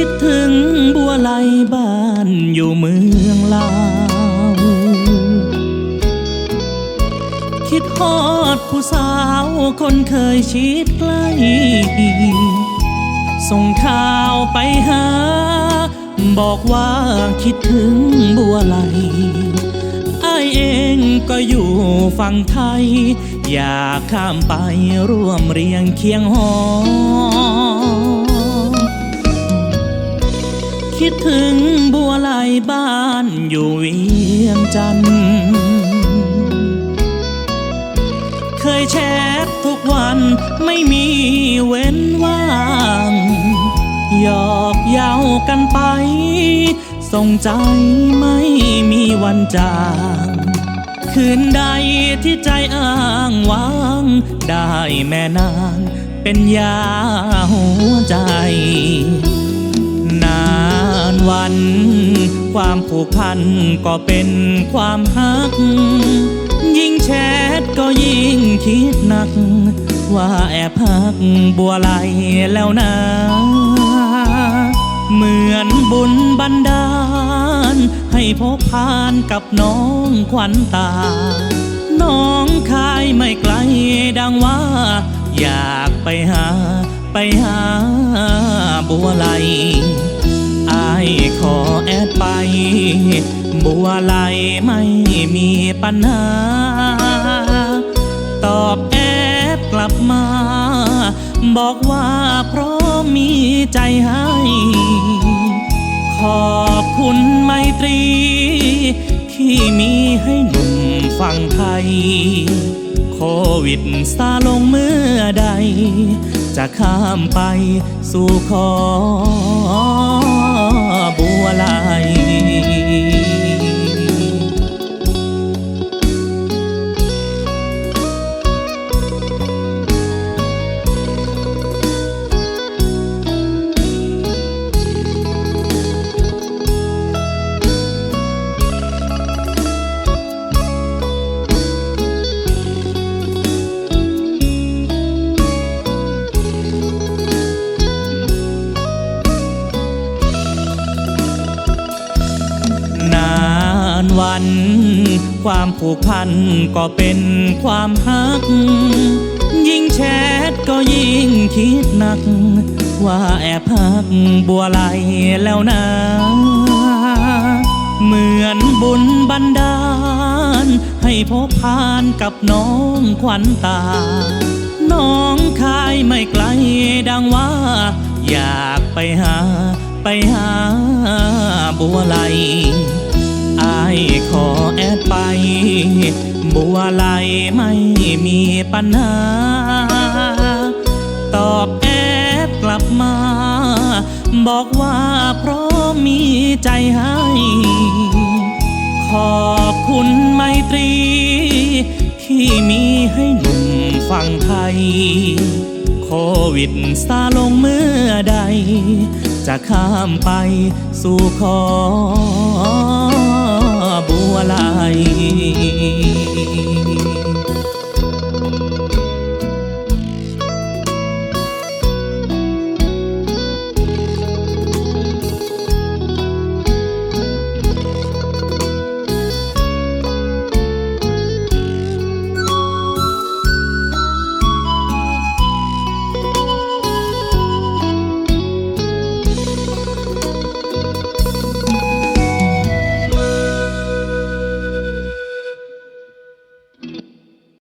คิดถึงบัวไหลบ้านอยู่เมืองลาว คิดฮอดผู้สาวคนเคยชิดใกล้ส่งข่าวไปหา บอกว่าคิดถึงบัวไหลอเองก็อยู่ฝั่งไทย อยากข้ามไปร่วมเรียงเคียงหอ คิดถึงบัวไหลบ้านอยู่เวียงจันทร์เคยแชททุกวันไม่มีเว้นว่างหยอกเย้ากันไป ส่งใจไม่มีวันจางคืนใดที่ใจอ้างว้าง ได้แม่นางเป็นยาหัวใจ วัน ความผูกพันก็เป็นความฮัก ยิ่งแชทก็ยิ่งคิดหนัก ว่าแอบพักบัวไหลแล้วนะ เหมือนบุญบันดาล ให้พบพานกับน้องขวัญตา น้องคายไม่ไกลดังว่า อยากไปหาไปหาบัวไหล ไป บัวไหลไม่มีปัญหา ตอบแอดกลับมา บอกว่าเพร้อมมีใจให้ ขอบคุณไมตรี ที่มีให้หนุ่มฝั่งไทย โควิดซาลงเมื่อใด จะข้ามไปสู่ขอ วัน ความผูกพันก็เป็นความฮัก ยิ่งแชทก็ยิ่งคิดหนัก ว่าแอบพักบัวไหลแล้วนะ เหมือนบุญบันดาล ให้พบพานกับน้องขวัญตา น้องคายไม่ไกลดังว่า อยากไปหาไปหาบัวไหล ขอแอดไป บัวไหลไม่มีปัญหา ตอบแอดกลับมา บอกว่าเพร้อมมีใจให้ ขอบคุณไมตรี ที่มีให้หนุ่มฝั่งไทย โควิดซาลงเมื่อใด จะข้ามไปสู่ขอ บัวไหล